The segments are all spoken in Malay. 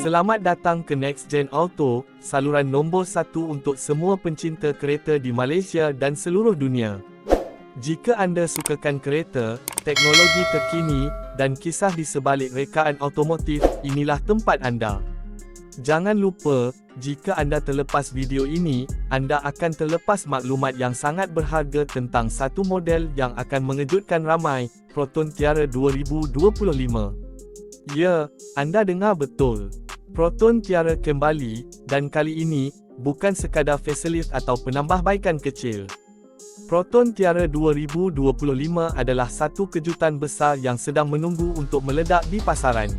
Selamat datang ke Next Gen Auto, saluran nombor satu untuk semua pencinta kereta di Malaysia dan seluruh dunia. Jika anda sukakan kereta, teknologi terkini, dan kisah di sebalik rekaan automotif, inilah tempat anda. Jangan lupa, jika anda terlepas video ini, anda akan terlepas maklumat yang sangat berharga tentang satu model yang akan mengejutkan ramai, Proton Tiara 2025. Ya, anda dengar betul. Proton Tiara kembali, dan kali ini, bukan sekadar facelift atau penambahbaikan kecil. Proton Tiara 2025 adalah satu kejutan besar yang sedang menunggu untuk meledak di pasaran.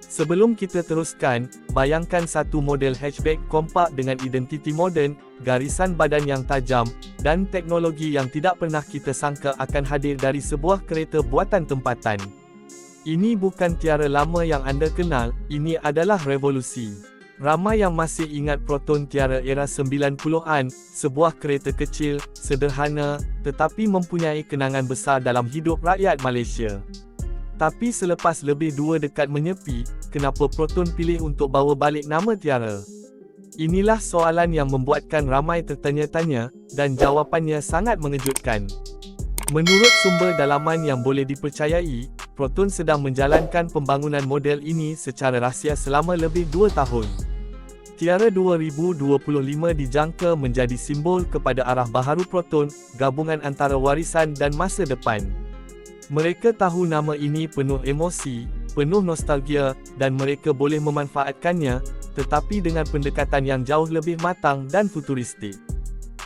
Sebelum kita teruskan, bayangkan satu model hatchback kompak dengan identiti moden, garisan badan yang tajam, dan teknologi yang tidak pernah kita sangka akan hadir dari sebuah kereta buatan tempatan. Ini bukan tiara lama yang anda kenal, ini adalah revolusi. Ramai yang masih ingat Proton Tiara era 90-an, sebuah kereta kecil, sederhana, tetapi mempunyai kenangan besar dalam hidup rakyat Malaysia. Tapi selepas lebih dua dekad menyepi, kenapa Proton pilih untuk bawa balik nama Tiara? Inilah soalan yang membuatkan ramai tertanya-tanya, dan jawapannya sangat mengejutkan. Menurut sumber dalaman yang boleh dipercayai, Proton sedang menjalankan pembangunan model ini secara rahsia selama lebih dua tahun. Tiara 2025 dijangka menjadi simbol kepada arah baharu Proton, gabungan antara warisan dan masa depan. Mereka tahu nama ini penuh emosi, penuh nostalgia, dan mereka boleh memanfaatkannya, tetapi dengan pendekatan yang jauh lebih matang dan futuristik.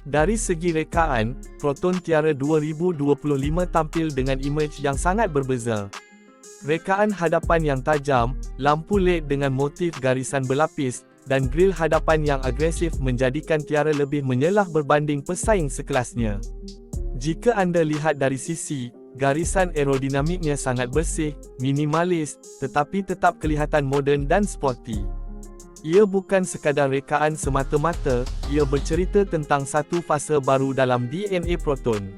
Dari segi rekaan, Proton Tiara 2025 tampil dengan imej yang sangat berbeza. Rekaan hadapan yang tajam, lampu LED dengan motif garisan berlapis, dan grill hadapan yang agresif menjadikan Tiara lebih menyelah berbanding pesaing sekelasnya. Jika anda lihat dari sisi, garisan aerodinamiknya sangat bersih, minimalis, tetapi tetap kelihatan moden dan sporty. Ia bukan sekadar rekaan semata-mata, ia bercerita tentang satu fasa baru dalam DNA Proton.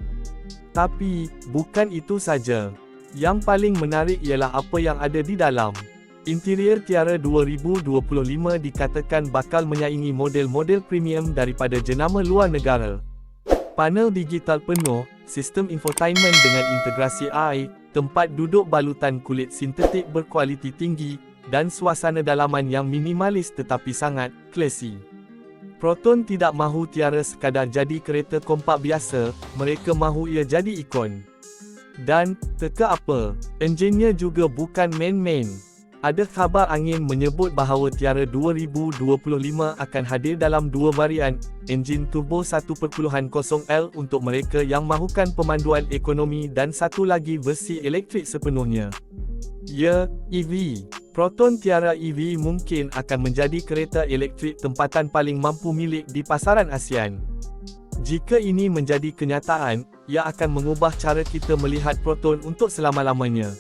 Tapi, bukan itu saja. Yang paling menarik ialah apa yang ada di dalam. Interior Tiara 2025 dikatakan bakal menyaingi model-model premium daripada jenama luar negara. Panel digital penuh, sistem infotainment dengan integrasi AI, tempat duduk balutan kulit sintetik berkualiti tinggi, dan suasana dalaman yang minimalis tetapi sangat classy. Proton tidak mahu Tiara sekadar jadi kereta kompak biasa, mereka mahu ia jadi ikon. Dan, teka apa, enjinnya juga bukan main-main. Ada khabar angin menyebut bahawa Tiara 2025 akan hadir dalam dua varian, enjin turbo 1.0L untuk mereka yang mahukan pemanduan ekonomi dan satu lagi versi elektrik sepenuhnya. Ya, EV. Proton Tiara EV mungkin akan menjadi kereta elektrik tempatan paling mampu milik di pasaran ASEAN. Jika ini menjadi kenyataan, ia akan mengubah cara kita melihat proton untuk selama-lamanya.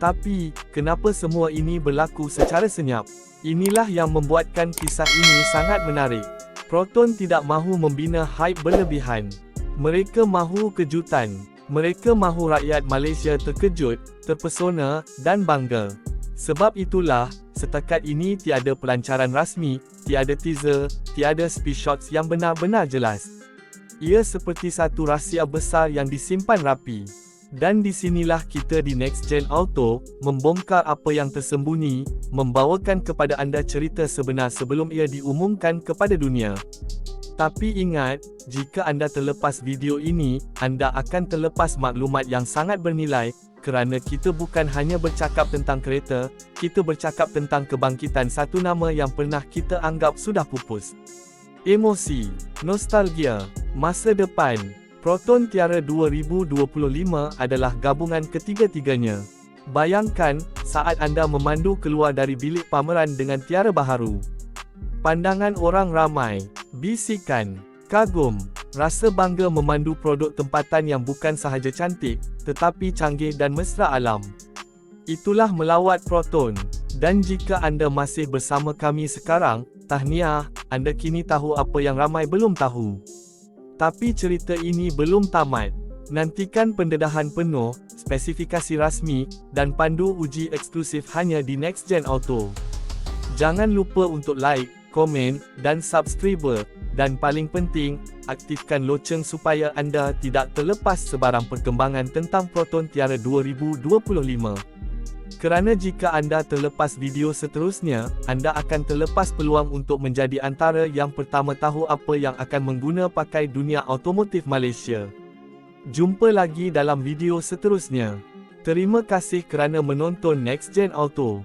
Tapi, kenapa semua ini berlaku secara senyap? Inilah yang membuatkan kisah ini sangat menarik. Proton tidak mahu membina hype berlebihan. Mereka mahu kejutan. Mereka mahu rakyat Malaysia terkejut, terpesona, dan bangga. Sebab itulah, setakat ini tiada pelancaran rasmi, tiada teaser, tiada speed shots yang benar-benar jelas. Ia seperti satu rahsia besar yang disimpan rapi. Dan di sinilah kita di Next Gen Auto, membongkar apa yang tersembunyi, membawakan kepada anda cerita sebenar sebelum ia diumumkan kepada dunia. Tapi ingat, jika anda terlepas video ini, anda akan terlepas maklumat yang sangat bernilai, kerana kita bukan hanya bercakap tentang kereta, kita bercakap tentang kebangkitan satu nama yang pernah kita anggap sudah pupus. Emosi, nostalgia, masa depan. Proton Tiara 2025 adalah gabungan ketiga-tiganya. Bayangkan, saat anda memandu keluar dari bilik pameran dengan tiara baharu. Pandangan orang ramai, bisikan, kagum, rasa bangga memandu produk tempatan yang bukan sahaja cantik, tetapi canggih dan mesra alam. Itulah melawat Proton. Dan jika anda masih bersama kami sekarang, tahniah, anda kini tahu apa yang ramai belum tahu. Tapi cerita ini belum tamat. Nantikan pendedahan penuh, spesifikasi rasmi, dan pandu uji eksklusif hanya di Next Gen Auto. Jangan lupa untuk like, komen, dan subscribe. Dan paling penting, aktifkan loceng supaya anda tidak terlepas sebarang perkembangan tentang Proton Tiara 2025. Kerana jika anda terlepas video seterusnya, anda akan terlepas peluang untuk menjadi antara yang pertama tahu apa yang akan mengguna pakai dunia automotif Malaysia. Jumpa lagi dalam video seterusnya. Terima kasih kerana menonton Next Gen Auto.